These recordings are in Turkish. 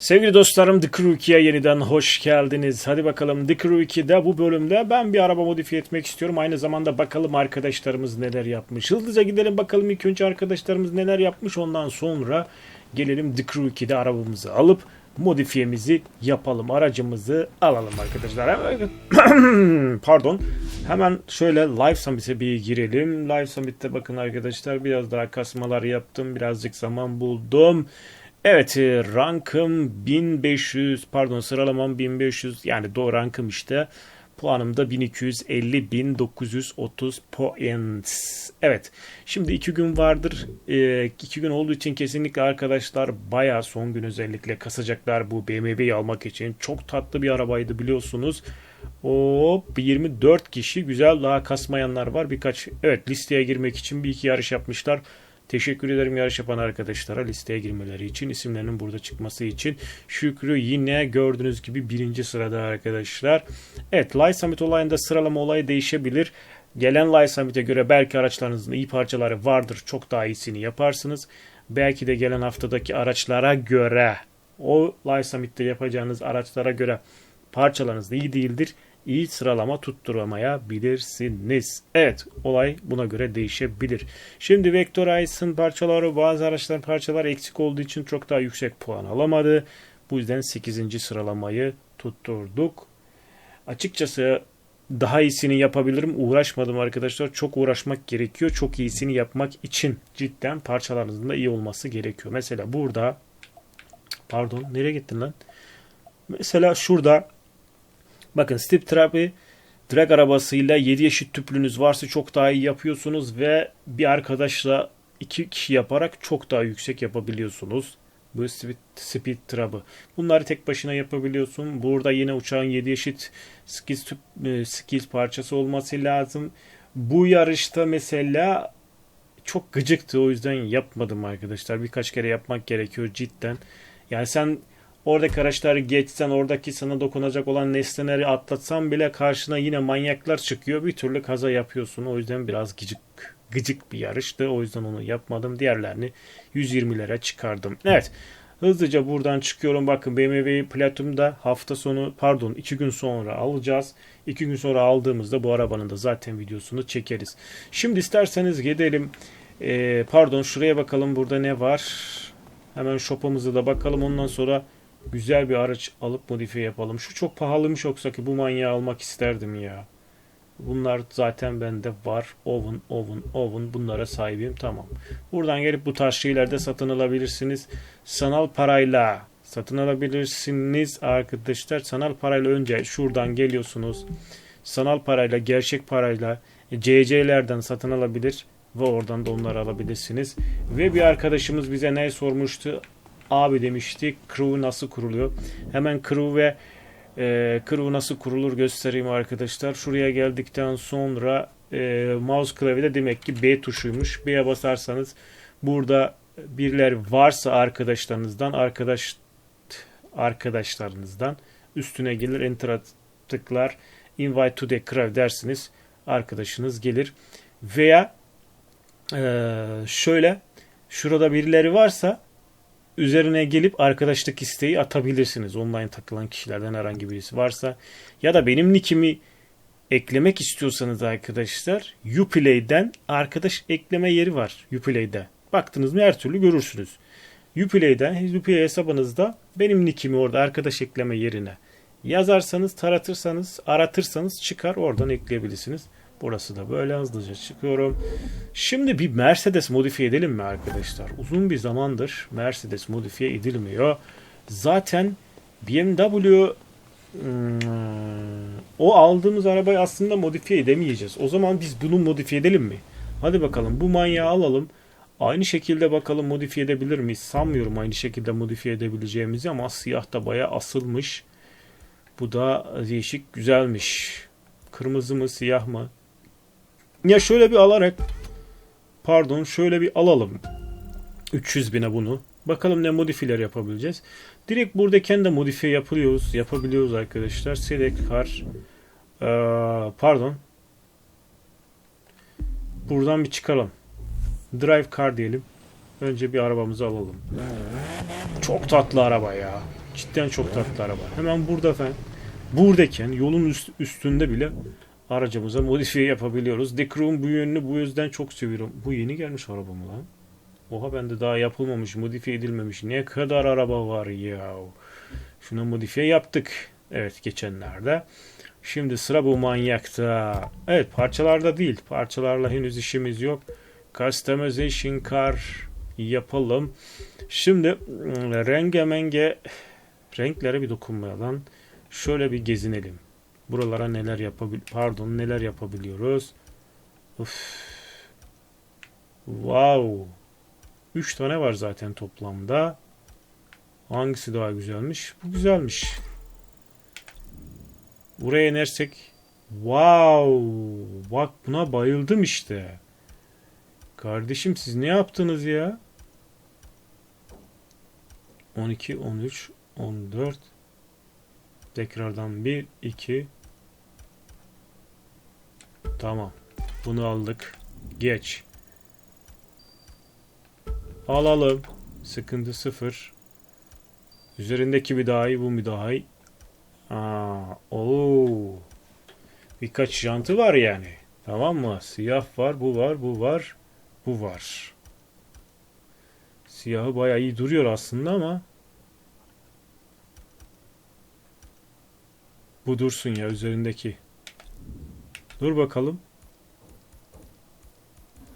Sevgili dostlarım The Crew 2'ye yeniden hoş geldiniz. Hadi bakalım The Crew 2'de bu bölümde ben bir araba modifiye etmek istiyorum. Aynı zamanda bakalım arkadaşlarımız neler yapmış. Hızlıca gidelim bakalım ilk önce arkadaşlarımız neler yapmış. Ondan sonra gelelim The Crew 2'de arabamızı alıp modifiyemizi yapalım. Aracımızı alalım arkadaşlar. Pardon. Hemen şöyle Live Summit'e bir girelim. Live Summit'te bakın arkadaşlar biraz daha kasmalar yaptım. Birazcık zaman buldum. Evet e, rankım 1500 pardon sıralamam 1500 yani doğru rankım işte. Puanım da 1250 1930 points. Evet. Şimdi iki gün vardır. E, iki gün olduğu için kesinlikle arkadaşlar bayağı son gün özellikle kasacaklar bu BMW'yi almak için. Çok tatlı bir arabaydı biliyorsunuz. Hop 24 kişi güzel daha kasmayanlar var. Birkaç evet listeye girmek için bir iki yarış yapmışlar. Teşekkür ederim yarış yapan arkadaşlara listeye girmeleri için, isimlerinin burada çıkması için. Şükrü yine gördüğünüz gibi birinci sırada arkadaşlar. Evet, Live Summit olayında sıralama olayı değişebilir. Gelen Live Summit'e göre belki araçlarınızın iyi parçaları vardır. Çok daha iyisini yaparsınız. Belki de gelen haftadaki araçlara göre o Live Summit'te yapacağınız araçlara göre parçalarınız da iyi değildir iyi sıralama tutturamayabilirsiniz. Evet olay buna göre değişebilir. Şimdi Vectorize'ın parçaları bazı araçların parçaları eksik olduğu için çok daha yüksek puan alamadı. Bu yüzden 8. sıralamayı tutturduk. Açıkçası daha iyisini yapabilirim. Uğraşmadım arkadaşlar. Çok uğraşmak gerekiyor. Çok iyisini yapmak için cidden parçalarınızın da iyi olması gerekiyor. Mesela burada pardon nereye gittin lan? Mesela şurada Bakın Step Trap'i drag arabasıyla 7 eşit tüplünüz varsa çok daha iyi yapıyorsunuz ve bir arkadaşla iki kişi yaparak çok daha yüksek yapabiliyorsunuz. Bu speed, speed trap'ı. Bunları tek başına yapabiliyorsun. Burada yine uçağın 7 eşit skills, tüp, e, skills parçası olması lazım. Bu yarışta mesela çok gıcıktı o yüzden yapmadım arkadaşlar. Birkaç kere yapmak gerekiyor cidden. Yani sen Oradaki araçları geçsen oradaki sana dokunacak olan nesneleri atlatsan bile karşına yine manyaklar çıkıyor. Bir türlü kaza yapıyorsun. O yüzden biraz gıcık gıcık bir yarıştı. O yüzden onu yapmadım. Diğerlerini 120'lere çıkardım. Evet. Hızlıca buradan çıkıyorum. Bakın BMW Platinum'da hafta sonu pardon 2 gün sonra alacağız. 2 gün sonra aldığımızda bu arabanın da zaten videosunu çekeriz. Şimdi isterseniz gidelim. Ee, pardon şuraya bakalım burada ne var. Hemen shop'umuza da bakalım. Ondan sonra güzel bir araç alıp modifiye yapalım. Şu çok pahalıymış yoksa ki bu manyağı almak isterdim ya. Bunlar zaten bende var. Oven, oven, oven bunlara sahibim. Tamam. Buradan gelip bu tarz şeylerde satın alabilirsiniz. Sanal parayla satın alabilirsiniz arkadaşlar. Sanal parayla önce şuradan geliyorsunuz. Sanal parayla, gerçek parayla CC'lerden satın alabilir ve oradan da onları alabilirsiniz. Ve bir arkadaşımız bize ne sormuştu? Abi demişti. Crew nasıl kuruluyor? Hemen crew ve e, crew nasıl kurulur göstereyim arkadaşlar. Şuraya geldikten sonra e, mouse klavyede demek ki B tuşuymuş. B'ye basarsanız burada biriler varsa arkadaşlarınızdan arkadaş arkadaşlarınızdan üstüne gelir enter tıklar invite to the crew dersiniz arkadaşınız gelir veya e, şöyle şurada birileri varsa üzerine gelip arkadaşlık isteği atabilirsiniz. Online takılan kişilerden herhangi birisi varsa. Ya da benim nickimi eklemek istiyorsanız arkadaşlar Uplay'den arkadaş ekleme yeri var Uplay'de. Baktınız mı her türlü görürsünüz. Uplay'den Uplay hesabınızda benim nickimi orada arkadaş ekleme yerine yazarsanız, taratırsanız, aratırsanız çıkar oradan ekleyebilirsiniz. Burası da böyle hızlıca çıkıyorum. Şimdi bir Mercedes modifiye edelim mi arkadaşlar? Uzun bir zamandır Mercedes modifiye edilmiyor. Zaten BMW hmm, o aldığımız arabayı aslında modifiye edemeyeceğiz. O zaman biz bunu modifiye edelim mi? Hadi bakalım bu manyağı alalım. Aynı şekilde bakalım modifiye edebilir miyiz? Sanmıyorum aynı şekilde modifiye edebileceğimizi ama siyah da baya asılmış. Bu da değişik güzelmiş. Kırmızı mı siyah mı? Ya şöyle bir alarak pardon şöyle bir alalım. 300 bine bunu. Bakalım ne modifiler yapabileceğiz. Direkt burada kendi modifiye yapıyoruz. Yapabiliyoruz arkadaşlar. Select car. Ee, pardon. Buradan bir çıkalım. Drive car diyelim. Önce bir arabamızı alalım. Çok tatlı araba ya. Cidden çok tatlı araba. Hemen burada efendim. Buradayken yolun üst- üstünde bile aracımıza modifiye yapabiliyoruz. Crew'un bu yönünü bu yüzden çok seviyorum. Bu yeni gelmiş araba mı lan? Oha bende daha yapılmamış, modifiye edilmemiş. Ne kadar araba var ya. Şuna modifiye yaptık. Evet geçenlerde. Şimdi sıra bu manyakta. Evet parçalarda değil. Parçalarla henüz işimiz yok. Customization car yapalım. Şimdi mm, renge menge renklere bir dokunmayalım. Şöyle bir gezinelim. Buralara neler yapabil pardon neler yapabiliyoruz. Uf. Wow. 3 tane var zaten toplamda. Hangisi daha güzelmiş? Bu güzelmiş. Buraya inersek wow bak buna bayıldım işte. Kardeşim siz ne yaptınız ya? 12, 13, 14 tekrardan 1, 2 Tamam. Bunu aldık. Geç. Alalım. Sıkıntı sıfır. Üzerindeki iyi, bu bir daha iyi. Aa, oo. Birkaç jantı var yani. Tamam mı? Siyah var, bu var, bu var, bu var. Siyahı bayağı iyi duruyor aslında ama bu dursun ya üzerindeki. Dur bakalım.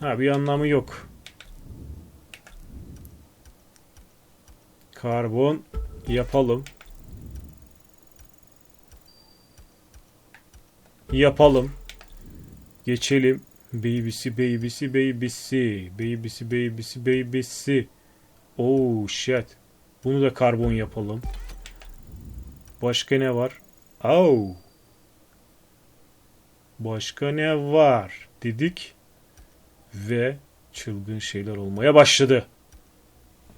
Ha bir anlamı yok. Karbon yapalım. Yapalım. Geçelim. Babysi, babysi, babysi. Babysi, babysi, babysi. Oh shit. Bunu da karbon yapalım. Başka ne var? Oh. Başka ne var? Dedik. Ve çılgın şeyler olmaya başladı.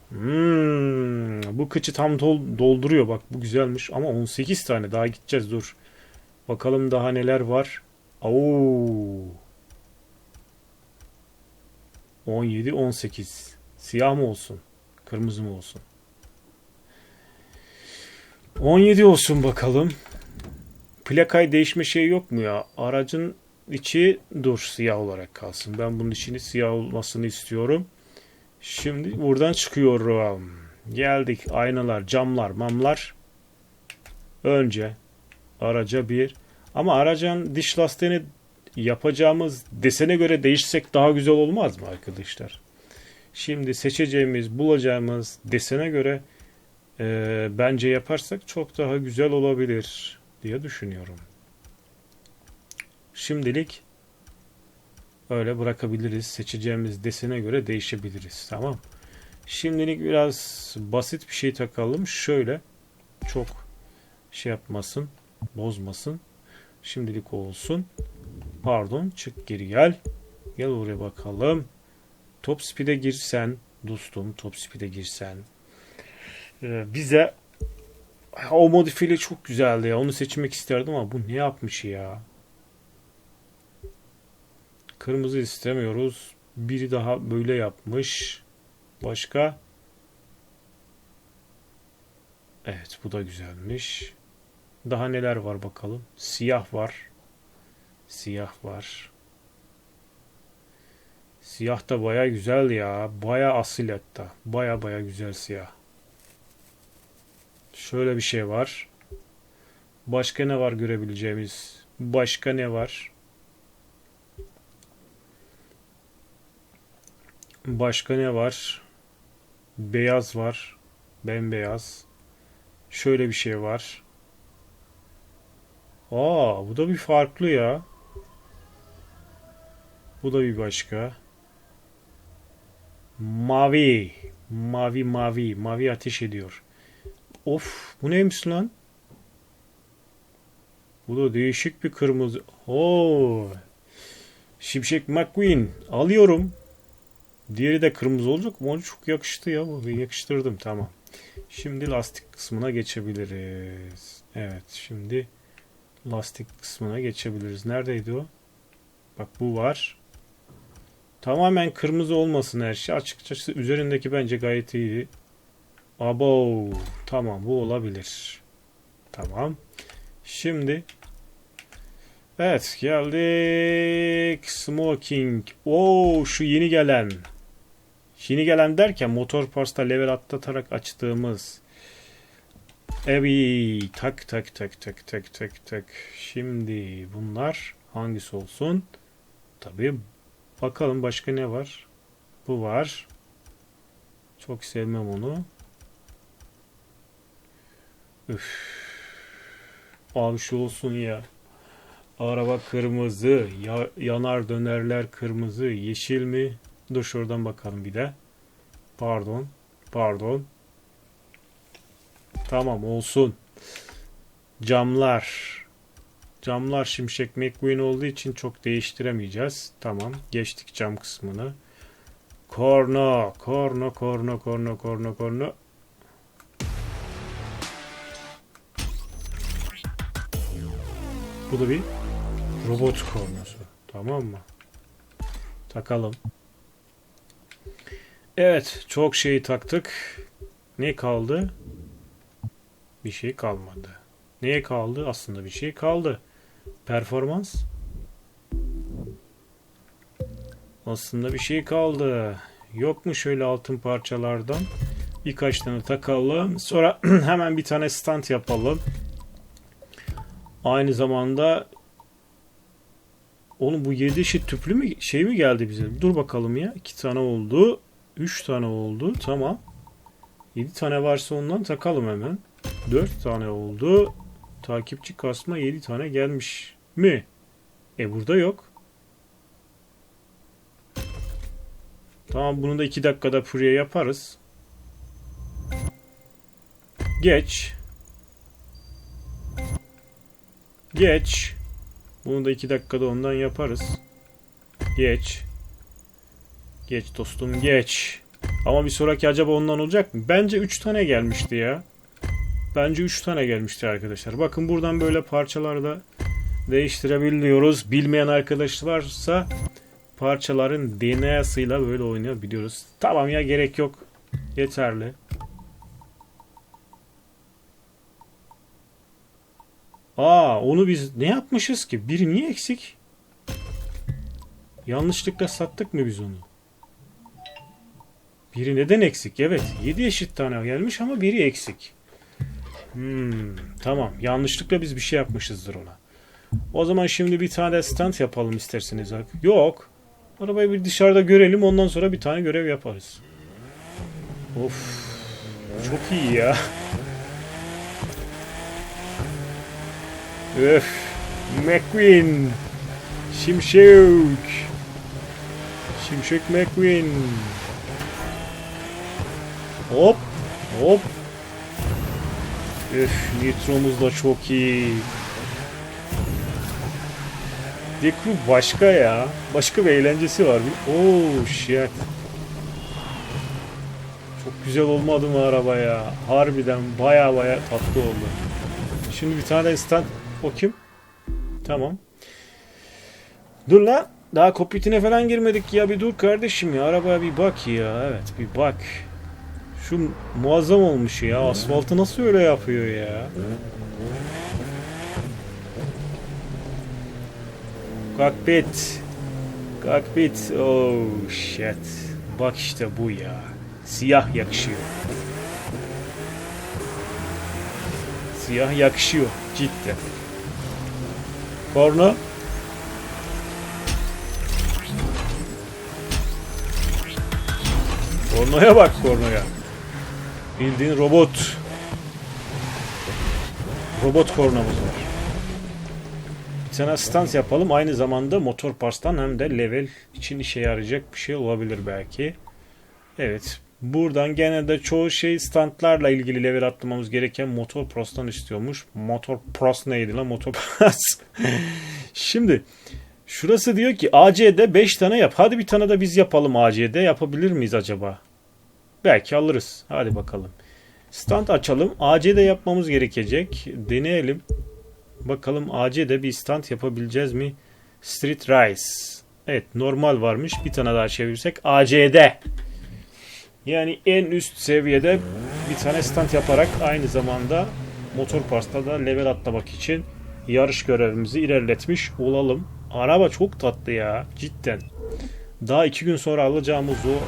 Hmm, bu kıçı tam dol- dolduruyor. Bak bu güzelmiş. Ama 18 tane daha gideceğiz dur. Bakalım daha neler var. Oo. 17, 18. Siyah mı olsun? Kırmızı mı olsun? 17 olsun bakalım. Plakay değişme şey yok mu ya? Aracın içi dur siyah olarak kalsın. Ben bunun içini siyah olmasını istiyorum. Şimdi buradan çıkıyorum. Geldik. Aynalar, camlar, mamlar. Önce araca bir. Ama aracın diş lastiğini yapacağımız desene göre değişsek daha güzel olmaz mı arkadaşlar? Şimdi seçeceğimiz, bulacağımız desene göre e, bence yaparsak çok daha güzel olabilir diye düşünüyorum. Şimdilik öyle bırakabiliriz. Seçeceğimiz desene göre değişebiliriz. Tamam. Şimdilik biraz basit bir şey takalım. Şöyle çok şey yapmasın, bozmasın. Şimdilik olsun. Pardon, çık geri gel. Gel oraya bakalım. Top speed'e girsen, dostum, top speed'e girsen. Ee, bize o modifiyeli çok güzeldi ya. Onu seçmek isterdim ama bu ne yapmış ya? Kırmızı istemiyoruz. Biri daha böyle yapmış. Başka? Evet bu da güzelmiş. Daha neler var bakalım. Siyah var. Siyah var. Siyah da baya güzel ya. Baya asil hatta. Baya baya güzel siyah. Şöyle bir şey var. Başka ne var görebileceğimiz? Başka ne var? Başka ne var? Beyaz var. Bembeyaz. Şöyle bir şey var. Aa, bu da bir farklı ya. Bu da bir başka. Mavi. Mavi mavi. Mavi ateş ediyor. Of bu neymiş lan? Bu da değişik bir kırmızı. Oo. Şimşek McQueen. Alıyorum. Diğeri de kırmızı olacak? Onu çok yakıştı ya. Yakıştırdım tamam. Şimdi lastik kısmına geçebiliriz. Evet şimdi lastik kısmına geçebiliriz. Neredeydi o? Bak bu var. Tamamen kırmızı olmasın her şey. Açıkçası üzerindeki bence gayet iyi. Abo. Tamam bu olabilir. Tamam. Şimdi Evet geldik. Smoking. Oo şu yeni gelen. Yeni gelen derken motor parsta level atlatarak açtığımız. Evet. Tak tak tak tak tak tak tak. Şimdi bunlar hangisi olsun? Tabii bakalım başka ne var? Bu var. Çok sevmem onu. Üf. Abi şu olsun ya. Araba kırmızı, ya- yanar dönerler kırmızı, yeşil mi? Dur şuradan bakalım bir de. Pardon, pardon. Tamam olsun. Camlar. Camlar Şimşek McQueen olduğu için çok değiştiremeyeceğiz. Tamam, geçtik cam kısmını. Korno, korno, korno, korno, korno, korno. Bu bir robot kornosu. Tamam mı? Takalım. Evet, çok şeyi taktık. Ne kaldı? Bir şey kalmadı. Neye kaldı? Aslında bir şey kaldı. Performans. Aslında bir şey kaldı. Yok mu şöyle altın parçalardan? Birkaç tane takalım. Sonra hemen bir tane stand yapalım. Aynı zamanda Oğlum bu 7 eşit tüplü mü şey mi geldi bize? Dur bakalım ya. 2 tane oldu. 3 tane oldu. Tamam. 7 tane varsa ondan takalım hemen. 4 tane oldu. Takipçi kasma 7 tane gelmiş mi? E burada yok. Tamam bunu da 2 dakikada furya yaparız. Geç. Geç. Bunu da 2 dakikada ondan yaparız. Geç. Geç dostum geç. Ama bir sonraki acaba ondan olacak mı? Bence 3 tane gelmişti ya. Bence 3 tane gelmişti arkadaşlar. Bakın buradan böyle parçalarda değiştirebiliyoruz. Bilmeyen arkadaş varsa parçaların DNA'sıyla böyle oynayabiliyoruz. Tamam ya gerek yok. Yeterli. Aa onu biz ne yapmışız ki? Biri niye eksik? Yanlışlıkla sattık mı biz onu? Biri neden eksik? Evet 7 eşit tane gelmiş ama biri eksik. Hmm, tamam yanlışlıkla biz bir şey yapmışızdır ona. O zaman şimdi bir tane stand yapalım isterseniz. Yok. Arabayı bir dışarıda görelim ondan sonra bir tane görev yaparız. Of. Çok iyi ya. Öf. McQueen. Şimşek. Şimşek McQueen. Hop. Hop. Öf. Nitromuz da çok iyi. Dekru başka ya. Başka bir eğlencesi var. Oh shit. Çok güzel olmadı mı araba ya? Harbiden baya baya tatlı oldu. Şimdi bir tane stand o kim? Tamam. Dur lan. Daha kokpitine falan girmedik ya. Bir dur kardeşim ya. Arabaya bir bak ya. Evet bir bak. Şu muazzam olmuş ya. Asfaltı nasıl öyle yapıyor ya? Kokpit. Kokpit. Oh shit. Bak işte bu ya. Siyah yakışıyor. Siyah yakışıyor. Cidden. Korna. Kornoya bak kornoya. Bildiğin robot. Robot kornamız var. Bir tane stans yapalım. Aynı zamanda motor parstan hem de level için işe yarayacak bir şey olabilir belki. Evet. Buradan gene de çoğu şey standlarla ilgili level atlamamız gereken Motor Pros'tan istiyormuş. Motor Pros neydi lan? Motor Pros. Şimdi şurası diyor ki AC'de 5 tane yap. Hadi bir tane de biz yapalım AC'de. Yapabilir miyiz acaba? Belki alırız. Hadi bakalım. Stand açalım. AC'de yapmamız gerekecek. Deneyelim. Bakalım AC'de bir stand yapabileceğiz mi? Street Rice. Evet normal varmış. Bir tane daha çevirsek AC'de. Yani en üst seviyede bir tane stand yaparak aynı zamanda motor parsta da level atlamak için yarış görevimizi ilerletmiş olalım. Araba çok tatlı ya cidden. Daha iki gün sonra alacağımız o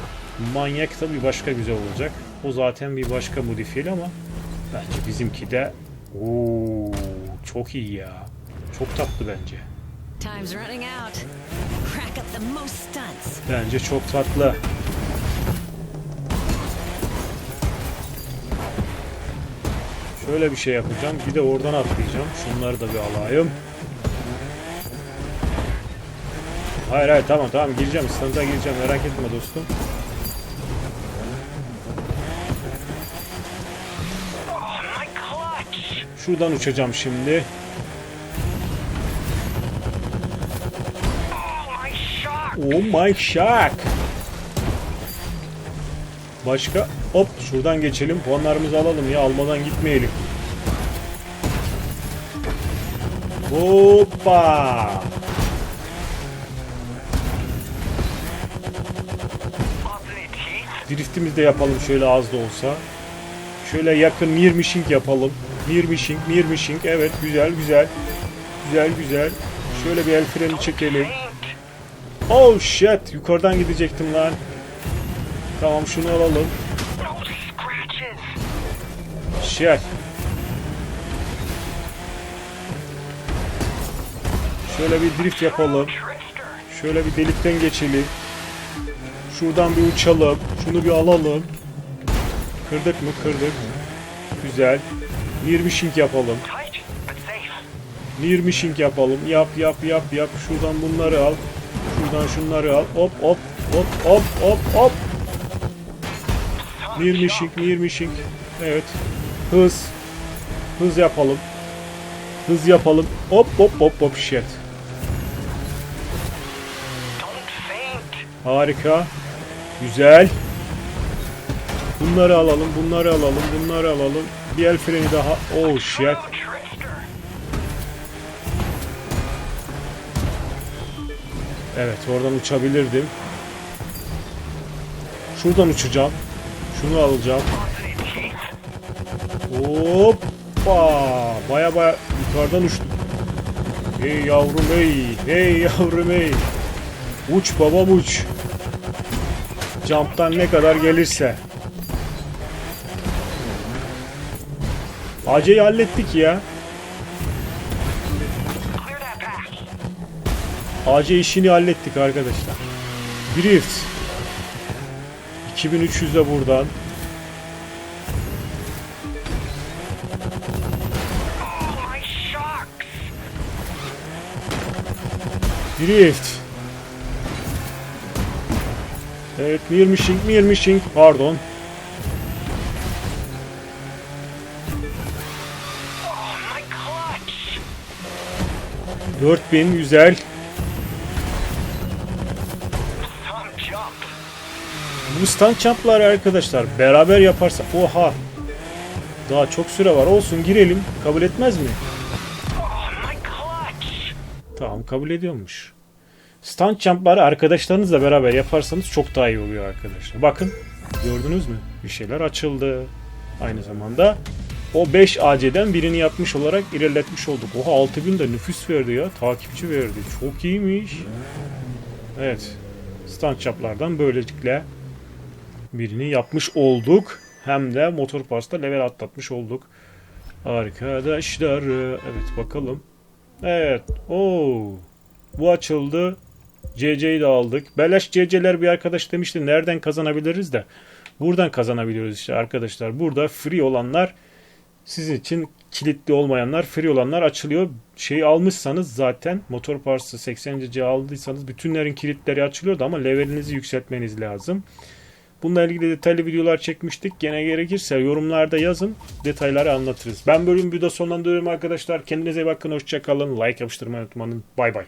manyak da bir başka güzel olacak. O zaten bir başka modifiyeli ama bence bizimki de Oo, çok iyi ya. Çok tatlı bence. Time's running out. Crack up the most stunts. Bence çok tatlı. Şöyle bir şey yapacağım. Bir de oradan atlayacağım. Şunları da bir alayım. Hayır hayır tamam tamam gireceğim. Standa gireceğim. Merak etme dostum. Şuradan uçacağım şimdi. Oh my shark. Başka? Hop şuradan geçelim. Puanlarımızı alalım ya. Almadan gitmeyelim. Hoppa. Driftimizi de yapalım şöyle az da olsa. Şöyle yakın mirmişing yapalım. Mirmişing, mirmişing. Evet güzel güzel. Güzel güzel. Şöyle bir el freni çekelim. Oh shit. Yukarıdan gidecektim lan. Tamam şunu alalım. Shit. Şöyle bir drift yapalım. Şöyle bir delikten geçelim. Şuradan bir uçalım. Şunu bir alalım. Kırdık mı? Kırdık. Güzel. Mirmişing yapalım. Tight, but safe. Mirmişing yapalım. Yap yap yap yap. Şuradan bunları al. Şuradan şunları al. Hop hop hop hop hop hop. Jump. mirmişing. Evet. Hız. Hız yapalım. Hız yapalım. Hop hop hop hop shit. Harika. Güzel. Bunları alalım, bunları alalım, bunları alalım. Bir el freni daha. Oh shit. Evet, oradan uçabilirdim. Şuradan uçacağım. Şunu alacağım. Hoppa! Baya baya yukarıdan uçtum. Hey yavrum hey! Hey yavrum hey! Uç babam uç! Jump'tan ne kadar gelirse. Ace'yi hallettik ya. AC işini hallettik arkadaşlar. Drift. 2300 de buradan. Drift. Evet, mirmişing, mirmişing. Pardon. Clutch! 4000 güzel. Bu stand jump'lar arkadaşlar beraber yaparsa oha. Daha çok süre var. Olsun girelim. Kabul etmez mi? Tamam kabul ediyormuş. Stand jump'ları arkadaşlarınızla beraber yaparsanız çok daha iyi oluyor arkadaşlar. Bakın gördünüz mü? Bir şeyler açıldı. Aynı zamanda o 5 AC'den birini yapmış olarak ilerletmiş olduk. Oha 6000 de nüfus verdi ya. Takipçi verdi. Çok iyiymiş. Evet. Stand jump'lardan böylelikle birini yapmış olduk. Hem de motor parsta level atlatmış olduk. Arkadaşlar evet bakalım. Evet. Oo. Bu açıldı. CC'yi de aldık. Beleş CC'ler bir arkadaş demişti. Nereden kazanabiliriz de. Buradan kazanabiliyoruz işte arkadaşlar. Burada free olanlar sizin için kilitli olmayanlar free olanlar açılıyor. Şeyi almışsanız zaten motor parçası 80 CC aldıysanız bütünlerin kilitleri açılıyordu ama levelinizi yükseltmeniz lazım. Bununla ilgili detaylı videolar çekmiştik. Gene gerekirse yorumlarda yazın. Detayları anlatırız. Ben bölüm burada sonlandırıyorum arkadaşlar. Kendinize iyi bakın. Hoşçakalın. Like yapıştırmayı unutmayın. Bay bay.